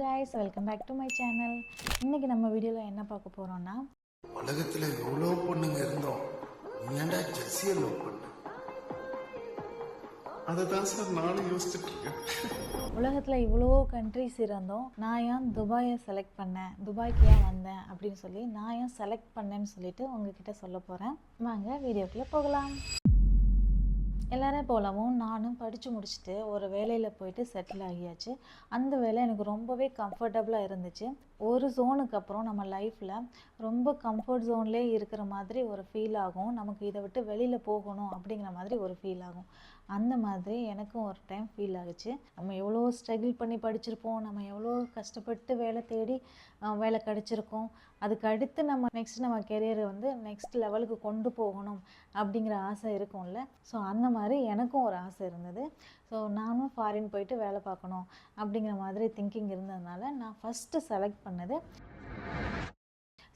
guys welcome back to my channel இன்றைக்கி நம்ம வீடியோவில் என்ன பார்க்க போகிறோன்னா உலகத்துல எவ்வளோ பொண்ணுங்க இருந்தோம். ஏன்டா ஜெஸ்ஸியை லவ் பண்ண? அதை தான் சார் நானும் யோசிச்சுட்டு இருக்கேன். உலகத்தில் இவ்வளோ கண்ட்ரிஸ் இருந்தோம். நான் ஏன் துபாயை செலக்ட் பண்ணேன்? துபாய்க்கு ஏன் வந்தேன்? அப்படின்னு சொல்லி நான் ஏன் செலக்ட் பண்ணேன்னு சொல்லிட்டு உங்ககிட்ட சொல்ல போகிறேன் வாங்க வீடியோக்குள்ளே போகலாம். எல்லாரும் போலவும் நானும் படித்து முடிச்சுட்டு ஒரு வேலையில் போயிட்டு செட்டில் ஆகியாச்சு. அந்த வேலை எனக்கு ரொம்பவே கம்ஃபர்டபுளாக இருந்துச்சு. ஒரு ஜோனுக்கு அப்புறம் நம்ம லைஃப்பில் ரொம்ப கம்ஃபர்ட் ஜோன்லேயே இருக்கிற மாதிரி ஒரு ஃபீல் ஆகும். நமக்கு இதை விட்டு வெளியில் போகணும் அப்படிங்கிற மாதிரி ஒரு ஃபீல் ஆகும். அந்த மாதிரி எனக்கும் ஒரு டைம் ஃபீல் ஆகுச்சு. நம்ம எவ்வளோ ஸ்ட்ரகிள் பண்ணி படிச்சிருப்போம். நம்ம எவ்வளோ கஷ்டப்பட்டு வேலை தேடி வேலை கிடச்சிருக்கோம். அதுக்கு அடுத்து நம்ம நெக்ஸ்ட் நம்ம கெரியரை வந்து நெக்ஸ்ட் லெவலுக்கு கொண்டு போகணும் அப்படிங்கிற ஆசை இருக்கும்ல. ஸோ அந்த மாதிரி எனக்கும் ஒரு ஆசை இருந்தது. ஸோ நானும் ஃபாரின் போயிட்டு வேலை பார்க்கணும் அப்படிங்கிற மாதிரி திங்கிங் இருந்ததுனால நான் ஃபஸ்ட்டு செலக்ட் பண்ணது.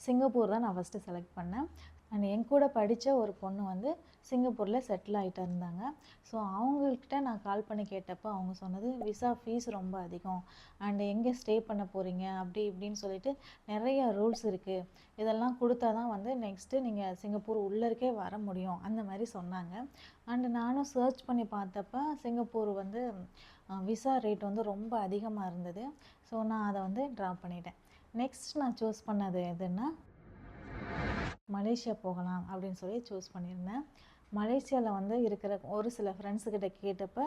சிங்கப்பூர் தான் நான் ஃபஸ்ட்டு செலக்ட் பண்ணேன். அண்ட் என் கூட படித்த ஒரு பொண்ணு வந்து சிங்கப்பூரில் செட்டில் ஆகிட்டு இருந்தாங்க. ஸோ அவங்கக்கிட்ட நான் கால் பண்ணி கேட்டப்போ அவங்க சொன்னது விசா ஃபீஸ் ரொம்ப அதிகம். அண்ட் எங்கே ஸ்டே பண்ண போகிறீங்க அப்படி இப்படின்னு சொல்லிட்டு நிறைய ரூல்ஸ் இருக்குது இதெல்லாம் கொடுத்தா தான் வந்து நெக்ஸ்ட்டு நீங்கள் சிங்கப்பூர் உள்ளருக்கே வர முடியும். அந்த மாதிரி சொன்னாங்க. அண்டு நானும் சர்ச் பண்ணி பார்த்தப்ப சிங்கப்பூர் வந்து விசா ரேட் வந்து ரொம்ப அதிகமாக இருந்தது. ஸோ நான் அதை வந்து ட்ராப் பண்ணிட்டேன். நெக்ஸ்ட் நான் சூஸ் பண்ணது எதுன்னா மலேசியா போகலாம் அப்படின்னு சொல்லி சூஸ் பண்ணியிருந்தேன். மலேசியாவில் வந்து இருக்கிற ஒரு சில ஃப்ரெண்ட்ஸுக்கிட்ட கேட்டப்ப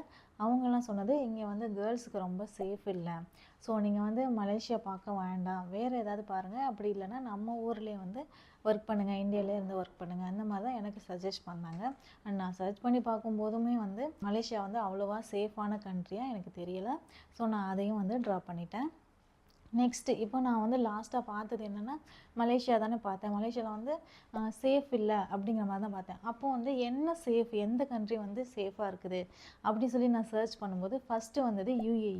அவங்கெல்லாம் சொன்னது இங்கே வந்து கேர்ள்ஸுக்கு ரொம்ப சேஃப் இல்லை. ஸோ நீங்கள் வந்து மலேசியா பார்க்க வேண்டாம். வேறு ஏதாவது பாருங்கள் அப்படி இல்லைன்னா நம்ம ஊர்லேயே வந்து ஒர்க் பண்ணுங்கள் இந்தியாவிலே இருந்து ஒர்க் பண்ணுங்கள் அந்த மாதிரி தான் எனக்கு சஜஸ்ட் பண்ணாங்க. அண்ட் நான் சர்ச் பண்ணி பார்க்கும்போதுமே வந்து மலேசியா வந்து அவ்வளோவா சேஃபான கண்ட்ரியாக எனக்கு தெரியலை. ஸோ நான் அதையும் வந்து ட்ரா பண்ணிட்டேன். நெக்ஸ்ட்டு இப்போ நான் வந்து லாஸ்ட்டாக பார்த்தது என்னென்னா மலேசியா தானே பார்த்தேன். மலேசியாவில் வந்து சேஃப் இல்லை அப்படிங்கிற மாதிரி தான் பார்த்தேன். அப்போது வந்து என்ன சேஃப் எந்த கண்ட்ரி வந்து சேஃபாக இருக்குது அப்படின்னு சொல்லி நான் சர்ச் பண்ணும்போது ஃபஸ்ட்டு வந்தது யூஏஇ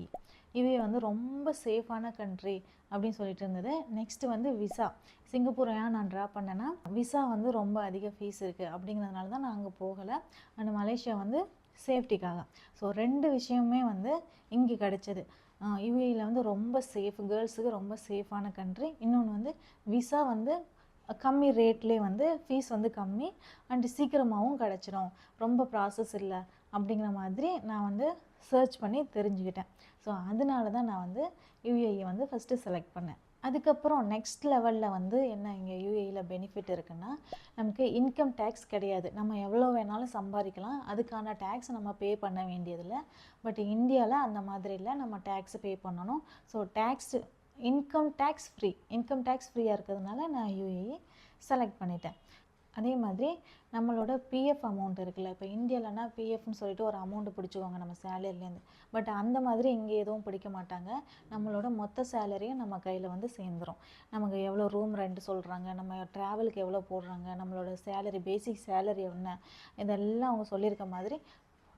யுஏ வந்து ரொம்ப சேஃபான கண்ட்ரி அப்படின்னு சொல்லிட்டு இருந்தது. நெக்ஸ்ட்டு வந்து விசா சிங்கப்பூர் ஏன் நான் ட்ரா பண்ணேன்னா விசா வந்து ரொம்ப அதிக ஃபீஸ் இருக்குது அப்படிங்கிறதுனால தான் நான் அங்கே போகலை. அண்ட் மலேசியா வந்து சேஃப்டிக்காக. ஸோ ரெண்டு விஷயமுமே வந்து இங்கே கிடச்சிது. யுஏயில் வந்து ரொம்ப சேஃப் கேர்ள்ஸுக்கு ரொம்ப சேஃபான கண்ட்ரி இன்னொன்று வந்து விசா வந்து கம்மி ரேட்லேயே வந்து ஃபீஸ் வந்து கம்மி. அண்டு சீக்கிரமாகவும் கிடச்சிரும். ரொம்ப ப்ராசஸ் இல்லை அப்படிங்கிற மாதிரி நான் வந்து சர்ச் பண்ணி தெரிஞ்சுக்கிட்டேன். ஸோ அதனால தான் நான் வந்து யூஏஇ வந்து ஃபஸ்ட்டு செலக்ட் பண்ணேன். அதுக்கப்புறம் நெக்ஸ்ட் லெவலில் வந்து என்ன இங்கே யூஏயில் பெனிஃபிட் இருக்குன்னா நமக்கு இன்கம் டேக்ஸ் கிடையாது. நம்ம எவ்வளோ வேணாலும் சம்பாதிக்கலாம். அதுக்கான டேக்ஸ் நம்ம பே பண்ண வேண்டியதில்லை. பட் இந்தியாவில் அந்த மாதிரி இல்லை. நம்ம டேக்ஸ் பே பண்ணணும். So tax income tax free income tax ஃப்ரீயாக இருக்கிறதுனால நான் யூஏஇ செலக்ட் பண்ணிட்டேன். அதே மாதிரி நம்மளோட பிஎஃப் அமௌண்ட் இருக்குல்ல இப்போ இந்தியாவிலனா பிஎஃப்னு சொல்லிட்டு ஒரு அமௌண்ட் பிடிச்சிக்குவாங்க நம்ம சேலரிலேருந்து பட் அந்த மாதிரி இங்கே எதுவும் பிடிக்க மாட்டாங்க. நம்மளோட மொத்த சேலரியும் நம்ம கையில் வந்து சேர்ந்துரும். நமக்கு எவ்வளோ ரூம் ரெண்ட் சொல்கிறாங்க நம்ம ட்ராவலுக்கு எவ்வளோ போடுறாங்க நம்மளோட சேலரி பேசிக் சேலரி என்ன இதெல்லாம் அவங்க சொல்லியிருக்க மாதிரி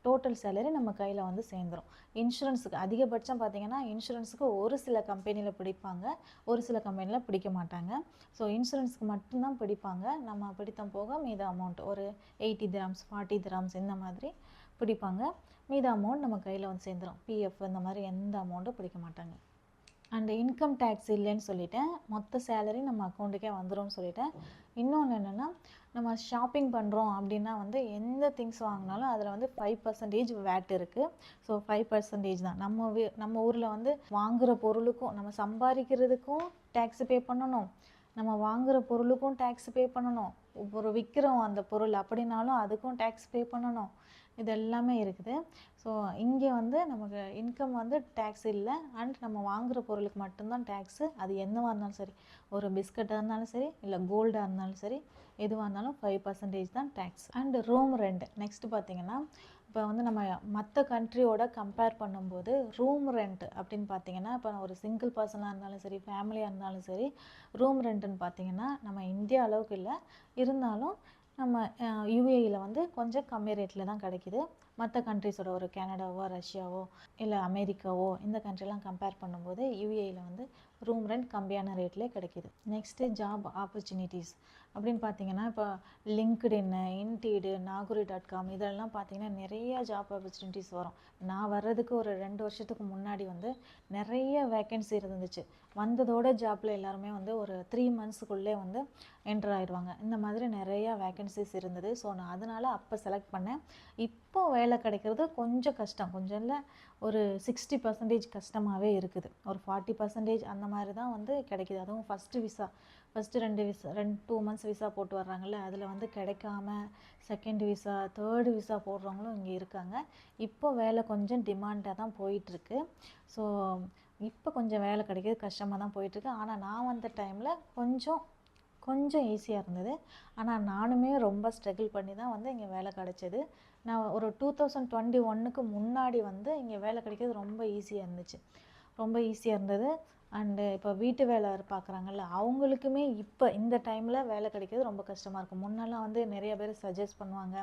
டோட்டல் சேலரி நம்ம கையில் வந்து சேர்ந்துரும். இன்சூரன்ஸுக்கு அதிகபட்சம் பார்த்தீங்கன்னா இன்சூரன்ஸுக்கு ஒரு சில கம்பெனியில் பிடிப்பாங்க ஒரு சில கம்பெனியில் பிடிக்க மாட்டாங்க. ஸோ இன்சூரன்ஸுக்கு மட்டும்தான் பிடிப்பாங்க. நம்ம பிடித்தம் போக மீத அமௌண்ட் ஒரு எயிட்டி கிராம்ஸ் ஃபார்ட்டி கிராம்ஸ் இந்த மாதிரி பிடிப்பாங்க. மீத அமௌண்ட் நம்ம கையில் வந்து சேர்ந்துரும். பிஎஃப் இந்த மாதிரி எந்த அமௌண்ட்டும் பிடிக்க மாட்டாங்க. அண்ட் இன்கம் டேக்ஸ் இல்லைன்னு சொல்லிட்டேன். மொத்த சேலரி நம்ம அக்கௌண்ட்டுக்கே வந்துரும்னு சொல்லிட்டேன். இன்னொன்று என்னென்னா நம்ம ஷாப்பிங் பண்ணுறோம் அப்படின்னா வந்து எந்த திங்ஸ் வாங்கினாலும் அதில் வந்து ஃபைவ் பர்சன்டேஜ் வேட் இருக்குது ஸோ ஃபைவ் பர்சன்டேஜ் தான். நம்ம நம்ம ஊரில் வந்து வாங்குகிற பொருளுக்கும் நம்ம சம்பாதிக்கிறதுக்கும் டேக்ஸ் பே பண்ணணும். நம்ம வாங்குகிற பொருளுக்கும் டேக்ஸ் பே பண்ணணும். ஒரு விற்கிறோம் அந்த பொருள் அப்படின்னாலும் அதுக்கும் டேக்ஸ் பே பண்ணணும். இது எல்லாமே இருக்குது. ஸோ இங்கே வந்து நமக்கு இன்கம் வந்து டேக்ஸ் இல்லை. அண்ட் நம்ம வாங்குகிற பொருளுக்கு மட்டும்தான் டேக்ஸு அது என்னவாக இருந்தாலும் சரி. ஒரு பிஸ்கட்டாக இருந்தாலும் சரி இல்லை கோல்டாக இருந்தாலும் சரி எதுவாக இருந்தாலும் ஃபைவ் பர்சன்டேஜ் தான் tax and room rent next பார்த்தீங்கன்னா இப்போ வந்து நம்ம மற்ற கண்ட்ரியோட கம்பேர் பண்ணும்போது ரூம் ரெண்ட் அப்படின்னு பார்த்தீங்கன்னா இப்போ ஒரு சிங்கிள் பர்சனாக இருந்தாலும் சரி ஃபேமிலியாக இருந்தாலும் சரி ரூம் ரெண்ட்டுன்னு பார்த்தீங்கன்னா நம்ம இந்தியா அளவுக்கு இல்லை. இருந்தாலும் நம்ம யூஏயில் வந்து கொஞ்சம் கம்மி ரேட்டில் தான் கிடைக்கிது. மற்ற கண்ட்ரிஸோட ஒரு கனடாவோ ரஷ்யாவோ இல்லை அமெரிக்காவோ இந்த கண்ட்ரிலாம் கம்பேர் பண்ணும்போது யூஏயில் வந்து ரூம் ரெண்ட் கம்மியான ரேட்லேயே கிடைக்கிது. நெக்ஸ்ட்டு ஜாப் ஆப்பர்ச்சுனிட்டிஸ் அப்படின்னு பார்த்தீங்கன்னா இப்போ லிங்க்டின்னு இன்டீடு நாகுரி டாட் காம் இதெல்லாம் பார்த்தீங்கன்னா நிறைய ஜாப் ஆப்பர்ச்சுனிட்டிஸ் வரும். நான் வர்றதுக்கு ஒரு ரெண்டு வருஷத்துக்கு முன்னாடி வந்து நிறைய வேக்கன்சி இருந்துச்சு. வந்ததோட ஜாப்பில் எல்லாருமே வந்து ஒரு த்ரீ மந்த்ஸுக்குள்ளே வந்து என்டர் ஆயிடுவாங்க இந்த மாதிரி நிறையா வேக்கன்சிஸ் இருந்தது. ஸோ நான் அதனால் அப்போ செலக்ட் பண்ணேன். இப்போ வேலை கிடைக்கிறது கொஞ்சம் கஷ்டம். கொஞ்சம் இல்லை ஒரு சிக்ஸ்டி பர்சன்டேஜ் கஷ்டமாகவே இருக்குது. ஒரு ஃபார்ட்டி பர்சன்டேஜ் அந்த மாதிரி தான் வந்து கிடைக்கிது. அதுவும் ஃபஸ்ட்டு விசா ஃபஸ்ட்டு ரெண்டு விசா ரெண்டு டூ மந்த்ஸ் விசா போட்டு வர்றாங்கல்ல அதில் வந்து கிடைக்காம செகண்ட் விசா தேர்டு விசா போடுறவங்களும் இங்கே இருக்காங்க. இப்போ வேலை கொஞ்சம் டிமாண்டாக தான் போயிட்டுருக்கு. ஸோ இப்போ கொஞ்சம் வேலை கிடைக்கிறது கஷ்டமாக தான் போயிட்டுருக்கு. ஆனால் நான் வந்த டைமில் கொஞ்சம் கொஞ்சம் ஈஸியாக இருந்தது. ஆனால் நானுமே ரொம்ப ஸ்ட்ரகிள் பண்ணி தான் வந்து இங்கே வேலை கிடச்சிது. நான் ஒரு டூ தௌசண்ட் டுவெண்ட்டி ஒன்னுக்கு முன்னாடி வந்து இங்கே வேலை கிடைக்கிறது ரொம்ப ஈஸியாக இருந்துச்சு. ரொம்ப ஈஸியாக இருந்தது. அண்டு இப்போ வீட்டு வேலை பார்க்குறாங்கல்ல அவங்களுக்குமே இப்போ இந்த டைமில் வேலை கிடைக்கிறது ரொம்ப கஷ்டமாக இருக்கும் முன்னெல்லாம் வந்து நிறைய பேர் சஜஸ்ட் பண்ணுவாங்க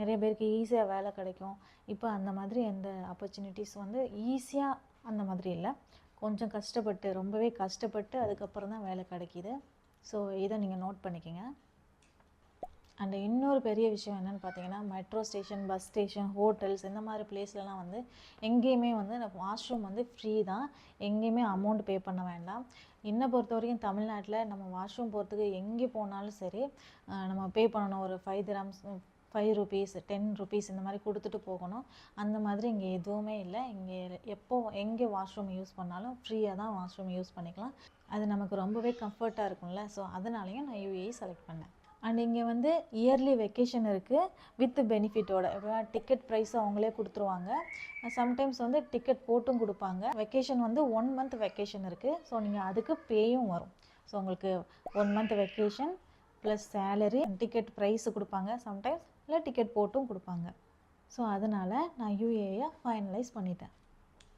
நிறைய பேருக்கு ஈஸியாக வேலை கிடைக்கும். இப்போ அந்த மாதிரி எந்த ஆப்பர்ச்சுனிட்டிஸ் வந்து ஈஸியாக அந்த மாதிரி இல்லை. கொஞ்சம் கஷ்டப்பட்டு ரொம்பவே கஷ்டப்பட்டு அதுக்கப்புறம் தான் வேலை கிடைக்கிது. ஸோ இதை நீங்கள் நோட் பண்ணிக்கோங்க. அண்ட் இன்னொரு பெரிய விஷயம் என்னென்னு பார்த்தீங்கன்னா metro station bus station hotels இந்த மாதிரி பிளேஸ்லலாம் வந்து எங்கேயுமே வந்து வாஷ்ரூம் வந்து ஃப்ரீ தான். எங்கேயுமே அமௌண்ட் பே பண்ண வேண்டாம். என்னை பொறுத்த வரைக்கும் தமிழ்நாட்டில் நம்ம வாஷ்ரூம் போகிறதுக்கு எங்கே போனாலும் சரி நம்ம பே பண்ணணும். ஒரு five grams five rupees ten rupees இந்த மாதிரி கொடுத்துட்டு போகணும். அந்த மாதிரி இங்கே எதுவுமே இல்லை. இங்கே எப்போ எங்கே வாஷ்ரூம் யூஸ் பண்ணாலும் ஃப்ரீயாக தான் வாஷ்ரூம் யூஸ் பண்ணிக்கலாம். அது நமக்கு ரொம்பவே கம்ஃபர்ட்டாக இருக்கும்ல. ஸோ அதனாலையும் நான் யூஏ செலக்ட் பண்ணேன். அண்ட் இங்கே வந்து இயர்லி வெக்கேஷன் இருக்குது வித் பெனிஃபிட்டோட டிக்கெட் ப்ரைஸ் அவங்களே கொடுத்துருவாங்க. சம்டைம்ஸ் வந்து டிக்கெட் போட்டும் கொடுப்பாங்க. வெக்கேஷன் வந்து ஒன் மந்த் வெக்கேஷன் இருக்குது ஸோ நீங்கள் அதுக்கு பேயும் வரும். ஸோ உங்களுக்கு one month vacation plus salary ticket price கொடுப்பாங்க. சம்டைம்ஸ் இல்லை டிக்கெட் போட்டும் கொடுப்பாங்க. ஸோ அதனால் நான் யூஏயை ஃபைனலைஸ் பண்ணிட்டேன்.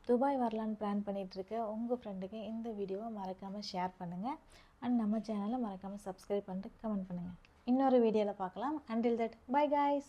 துபாய் வரலான்னு பிளான் பண்ணிகிட்ருக்க உங்கள் ஃப்ரெண்டுக்கு இந்த வீடியோவை மறக்காமல் ஷேர் பண்ணுங்கள் அண்ட் நம்ம சேனலை மறக்காமல் சப்ஸ்கிரைப் பண்ணிட்டு கமெண்ட் பண்ணுங்கள் இன்னொரு வீடியோவில் பார்க்கலாம். Until that by guys